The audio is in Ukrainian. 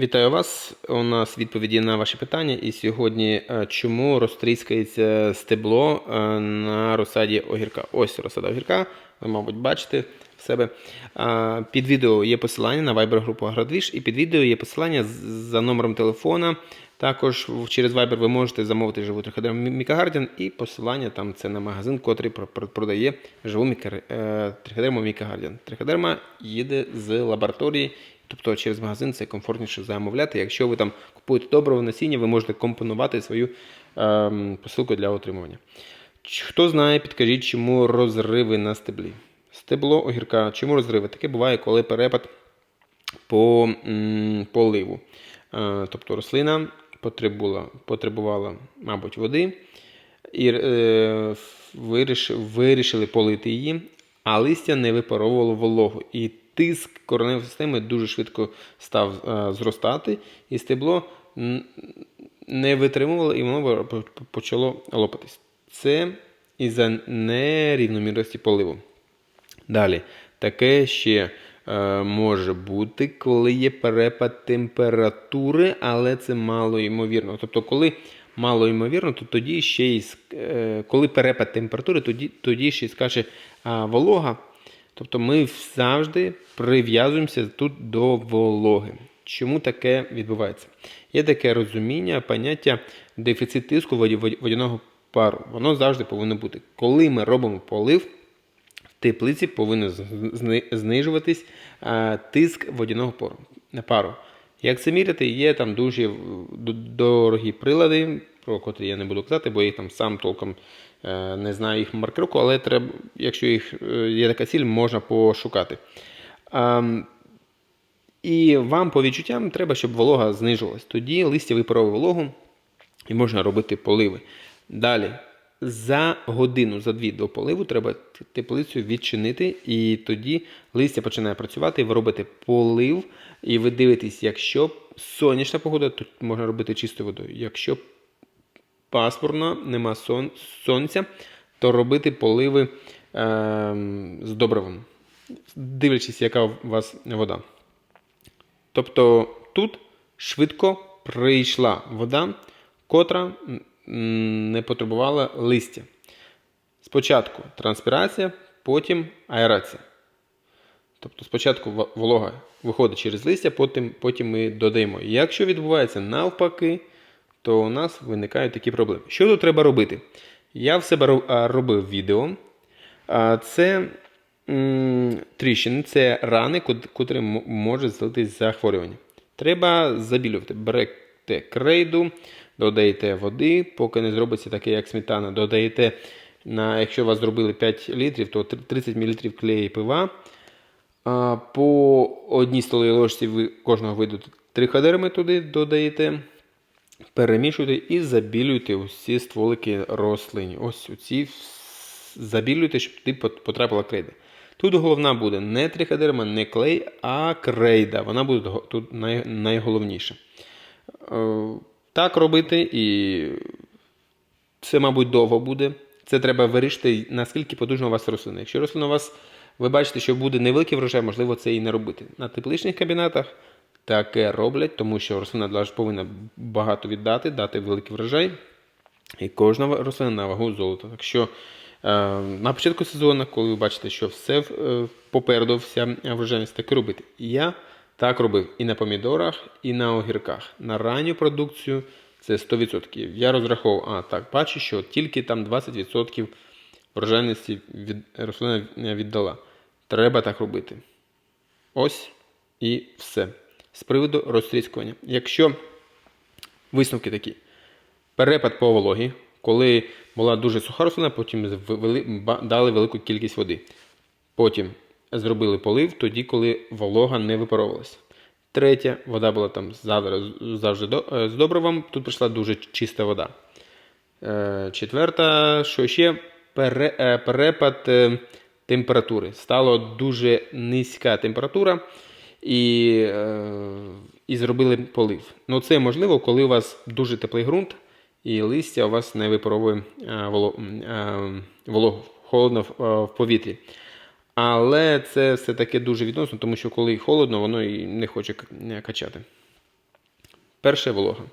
Вітаю вас. У нас відповіді на ваші питання. І сьогодні е, чому розтріскається стебло е, на розсаді огірка? Ось розсада огірка. Ви, мабуть, бачите в себе. Під відео є посилання на Viber групу Агродвіж, і під відео є посилання за номером телефона. Також через Viber ви можете замовити живу триходерму Мікагардіан і посилання там це на магазин, котрий про- про- продає живу е, Мікагардіан. Триходерма їде з лабораторії, тобто через магазин це комфортніше замовляти. Якщо ви там купуєте доброго насіння, ви можете компонувати свою ем, посилку для отримування. Хто знає, підкажіть, чому розриви на стеблі. Стебло огірка. Чому розриви? Таке буває, коли перепад по м, поливу. Е, тобто рослина потребувала, потребувала, мабуть, води, і е, виріш, вирішили полити її, а листя не випаровувало вологу. І тиск кореневої системи дуже швидко став е, зростати, і стебло не витримувало, і воно по- по- почало лопатись. Це із-за нерівномірності поливу. Далі, таке ще е, може бути, коли є перепад температури, але це мало ймовірно. Тобто, коли мало ймовірно, то тоді ще й е, коли перепад температури, тоді, тоді ще й скаже а, волога. Тобто ми завжди прив'язуємося тут до вологи. Чому таке відбувається? Є таке розуміння, поняття дефіцит тиску водяного пару. Воно завжди повинно бути. Коли ми робимо полив, в теплиці повинен знижуватись тиск водяного пару. Як це міряти, є там дуже дорогі прилади, про котрі я не буду казати, бо їх там сам толком не знаю їх маркировку, але треба, якщо їх е, є така ціль, можна пошукати. І вам по відчуттям треба, щоб волога знижувалась. Тоді листя випаровує вологу і можна робити поливи. Далі, за годину, за дві до поливу треба теплицю відчинити, і тоді листя починає працювати, ви робите полив, і ви дивитесь, якщо сонячна погода, то можна робити чистою водою. Якщо пасмурно, нема сон, сонця, то робити поливи ем, з добривом, дивлячись, яка у вас вода. Тобто тут швидко прийшла вода, котра не потребувала листя. Спочатку транспірація, потім аерація. Тобто спочатку волога виходить через листя, потім, потім ми додаємо. Якщо відбувається навпаки, то у нас виникають такі проблеми. Що тут треба робити? Я в себе робив відео. Це тріщини, це рани, котрі може злитись захворювання. Треба забілювати. Берете крейду, додаєте води, поки не зробиться таке, як сметана. Додаєте, на, якщо вас зробили 5 літрів, то 30 мл клеї пива. По одній столовій ложці ви кожного виду триходерми туди додаєте, перемішуєте і забілюєте усі стволики рослин. Ось оці вс- забілюєте, щоб пот- потрапила крейда. Тут головна буде не триходерма, не клей, а крейда. Вона буде тут най, найголовніша. Е, Так робити і це, мабуть, довго буде. Це треба вирішити, наскільки потужна у вас рослина. Якщо рослина у вас, ви бачите, що буде невеликий врожай, можливо, це і не робити. На тепличних кабінетах таке роблять, тому що рослина повинна багато віддати, дати великий врожай. І кожна рослина на вагу золота. Так що е, на початку сезону, коли ви бачите, що все е, попереду, вся врожайність, так і робити. Я так робив і на помідорах, і на огірках. На ранню продукцію це 100%. Я розраховував, а так, бачу, що тільки там 20% врожайності від, рослина віддала. Треба так робити. Ось і все. З приводу розтріскування. Якщо висновки такі. Перепад по вологі, коли була дуже суха рослина, потім дали велику кількість води. Потім зробили полив тоді, коли волога не випаровувалася. Третє, вода була там завжди, е, з добривом, тут прийшла дуже чиста вода. Е, Четверта, що ще е, перепад температури. Стало дуже низька температура і, е, і зробили полив. Ну, це можливо, коли у вас дуже теплий ґрунт і листя у вас не випаровує е, е, вологу, холодно в, повітрі. Але це все таки дуже відносно, тому що коли холодно, воно і не хоче качати. Перше волога.